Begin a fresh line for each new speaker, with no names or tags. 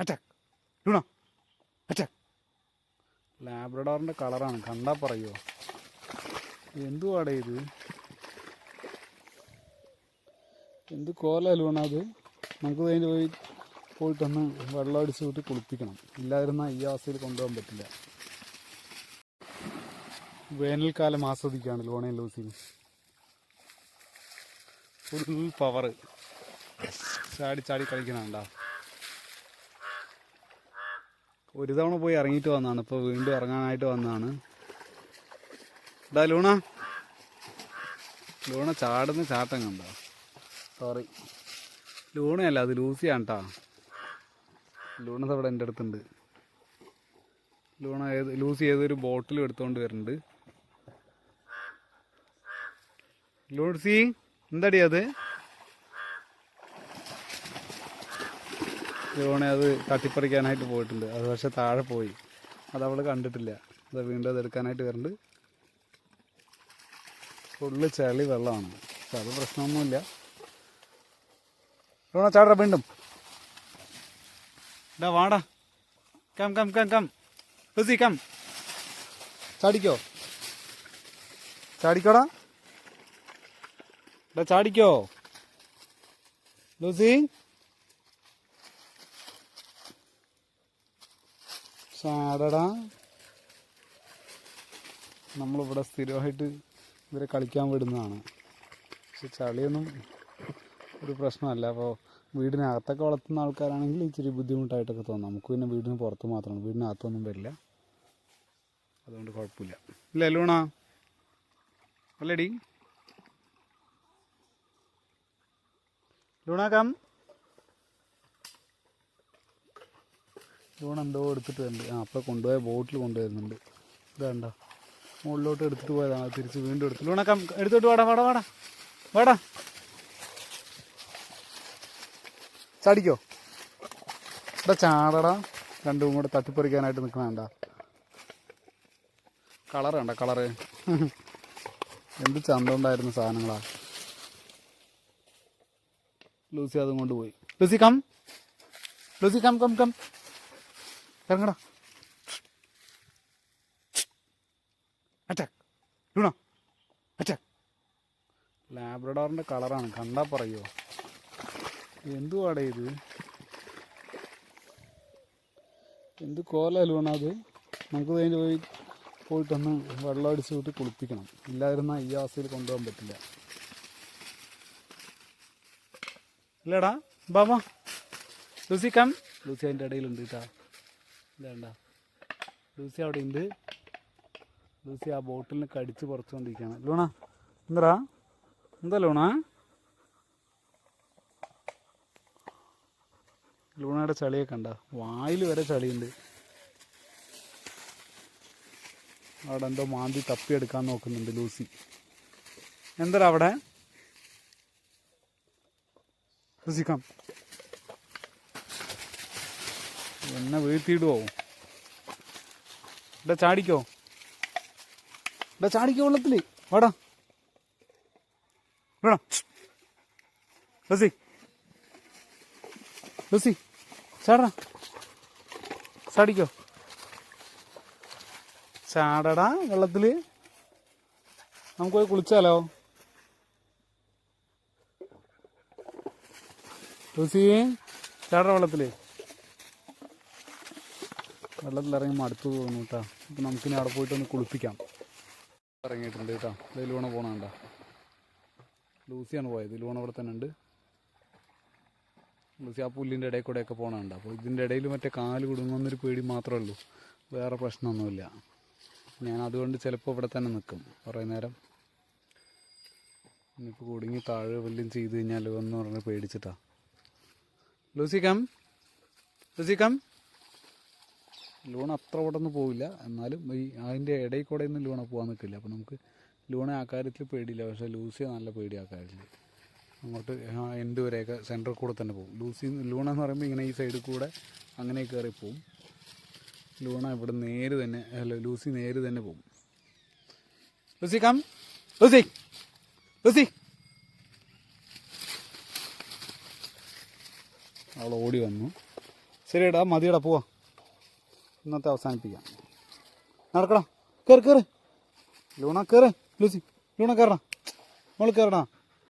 Attack Luna attack ലാബ്രഡോറിന്റെ കളറാണ് കണ്ടാ പറയുമോ എന്തുവാടേ ഇത്? എന്ത് കോല ലൂണ അത്? നമുക്ക് അതിന്റെ പോയി പോയിട്ടൊന്ന് വെള്ളം അടിച്ച് വിട്ട് കുളിപ്പിക്കണം. ഇല്ലാതിരുന്നാൽ ഈ അവസ്ഥയിൽ കൊണ്ടുപോകാൻ പറ്റില്ല. വേനൽക്കാലം ആസ്വദിക്കുകയാണ് ലോണയും ലൂസിന് ഫുൾ പവർ ചാടി ചാടി കളിക്കണണ്ട ഒരു തവണ പോയി ഇറങ്ങിയിട്ട് വന്നതാണ്. ഇപ്പോൾ വീണ്ടും ഇറങ്ങാനായിട്ട് വന്നതാണ്. ഇതാ ലൂണ. ലൂണ ചാടുന്ന ചാട്ടം കണ്ടോ? സോറി ലൂണയല്ല അത് ലൂസിയാണ് കേട്ടോ ലൂണ അവിടെ എന്റെ അടുത്തുണ്ട്. ലൂണ ഏത് ലൂസി ഏതൊരു ബോട്ടിലും എടുത്തുകൊണ്ട് വരുന്നുണ്ട് ലൂസി എന്താടി അത്? ലൂണ അത് തട്ടിപ്പറിക്കാനായിട്ട് പോയിട്ടുണ്ട്. അത് പക്ഷെ താഴെ പോയി. അത് അവൾ കണ്ടിട്ടില്ല. അത് വീണ്ടും അത് എടുക്കാനായിട്ട് വരുന്നുണ്ട് ഫുള്ള് ചളി വെള്ളമാണ്. പക്ഷെ അത് പ്രശ്നമൊന്നുമില്ല. ലൂണ ചാടാ വീണ്ടും. ഡാ വാടാ. Come come come come. Lucy come. ചാടിക്കോ? ചാടിക്കോടാ. ഡാ ചാടിക്കോ. ലൂസി ചാടടാ. നമ്മളിവിടെ സ്ഥിരമായിട്ട് ഇവരെ കളിക്കാൻ വിടുന്നതാണ്. പക്ഷെ ചളിയൊന്നും ഒരു പ്രശ്നമല്ല. അപ്പോൾ വീടിനകത്തൊക്കെ വളർത്തുന്ന ആൾക്കാരാണെങ്കിൽ ഇച്ചിരി ബുദ്ധിമുട്ടായിട്ടൊക്കെ തോന്നും. നമുക്ക് പിന്നെ വീടിന് പുറത്ത് മാത്രമാണ്. വീടിനകത്തൊന്നും വരില്ല. അതുകൊണ്ട് കുഴപ്പമില്ല. ഇല്ല ലൂണ? അല്ലേടി? Luna come. ലൂണ എന്തോ എടുത്തിട്ട് വരുന്നുണ്ട് ആ അപ്പോൾ കൊണ്ടുപോയ ബോട്ടിൽ കൊണ്ടുവരുന്നുണ്ട്. ഇതാണ്ട മുകളിലോട്ട് എടുത്തിട്ട് പോയതാണ്. തിരിച്ച് വീണ്ടും എടുത്തു ലോണൊക്കെ എടുത്തോട്ട് വാടാ വാടാ വാടാ. വാടാ. ചാടിക്കോ. ഇവിടെ ചാടടാ. രണ്ടും കൂടെ തട്ടിപ്പറിക്കാനായിട്ട് നിൽക്കണണ്ട കളർ കണ്ട കളറ്. എന്ത് ചന്ത ഉണ്ടായിരുന്ന സാധനങ്ങളാ. ലൂസി അതും കൊണ്ടുപോയി. Lucy come. Lucy come come come. ഇറങ്ങടാ. അറ്റാക്ക് ലൂണ അറ്റാക്ക് കളറാണ് കണ്ടാ പറയുമോ എന്തുവാടേ ഇത്? എന്ത് കോല ലൂണ അത്? നമുക്ക് അതിന്റെ പോയി പോയിട്ടൊന്ന് വെള്ളം അടിച്ച് വിട്ട് കുളിപ്പിക്കണം. ഇല്ലാതിരുന്നാൽ ഈ അവസ്ഥയിൽ കൊണ്ടുപോകാൻ പറ്റില്ല. ഇല്ലടാ. ബാബാ ലൂസി കം ലൂസി അതിന്റെ ഇടയിലുണ്ട് കേട്ടാ ഇതേണ്ട ലൂസി അവിടെ ഉണ്ട് ലൂസി ആ ബോട്ടിലിന് കടിച്ച് പറിച്ചുകൊണ്ടിരിക്കുകയാണ് ലൂണ എന്താ എന്താ ലൂണ? ലൂണയുടെ ചളിയൊക്കെ കണ്ട. വായിൽ വരെ ചളിയുണ്ട്. അവിടെ എന്തോ മാന്തി തപ്പിയെടുക്കാൻ നോക്കുന്നുണ്ട് ലൂസി. എന്താ അവിടെ? ലൂസി കം എന്നെ വീഴ്ത്തിയിടുവോ? ഇവിടെ ചാടിക്കോ. ഇവിടെ ചാടിക്കോ വെള്ളത്തിൽ. വാടാ. വേണം ബസി ബസി ചാടാ. ചാടിക്കോ. ചാടടാ വെള്ളത്തിൽ. നമുക്ക് പോയി കുളിച്ചാലോ? ലൂസി ചാട വെള്ളത്തിൽ. വെള്ളത്തിലിറങ്ങി മടുത്തു തോന്നുന്നു കേട്ടോ. അപ്പം നമുക്കിനി അവിടെ പോയിട്ട് ഒന്ന് കുളിപ്പിക്കാം. ഇറങ്ങിയിട്ടുണ്ട് കേട്ടോ. ലൂണ പോകണണ്ട ലൂസിയാണ് പോയത്. ലൂണ അവിടെ തന്നെ ഉണ്ട്. ലൂസി ആ പുല്ലിന്റെ ഇടയിൽ കൂടെയൊക്കെ പോകണുണ്ട് അപ്പോൾ ഇതിന്റെ ഇടയിൽ മറ്റേ കാൽ കുടുങ്ങുന്നൊരു പേടി മാത്രമേ ഉള്ളൂ. വേറെ പ്രശ്നമൊന്നുമില്ല. ഞാൻ അതുകൊണ്ട് ചിലപ്പോൾ ഇവിടെ തന്നെ നിൽക്കും കുറേ നേരം. ഇനിയിപ്പോൾ കുടുങ്ങി താഴെ വല്ലതും ചെയ്ത് കഴിഞ്ഞാലോ എന്ന് പറഞ്ഞ് പേടിച്ചിട്ടാ. Lucy come. Lucy come. Luna അത്ര ഉടന്ന് പോവില്ല. എന്നാലും ഈ അതിന്റെ ഇടയിൽ കൂടെ ഒന്നും ലൂണ പോകാൻ നിൽക്കില്ല. അപ്പോൾ നമുക്ക് ലൂണ ആ കാര്യത്തിൽ പേടിയില്ല. പക്ഷേ ലൂസിയ നല്ല പേടി ആ കാര്യത്തിൽ. അങ്ങോട്ട് എൻഡ് വരെയൊക്കെ സെന്ററിൽ കൂടെ തന്നെ പോകും. ലൂസി ലൂണ എന്ന് പറയുമ്പോൾ ഇങ്ങനെ ഈ സൈഡിൽ കൂടെ അങ്ങനെ കയറി പോവും. ലൂണ ഇവിടെ നേര് തന്നെ അല്ല ലൂസി നേര് തന്നെ പോകും. Lucy come Lucy Lucy. അവൾ ഓടി വന്നു. ശരിയടാ മതിയടാ പോവാ. ഇന്നത്തെ അവസാനിപ്പിക്കാം. നടക്കടാ കയറി കയറി ലൂണ കയറി ലൂസി ലൂണ കയറണം മോൾ കയറടാ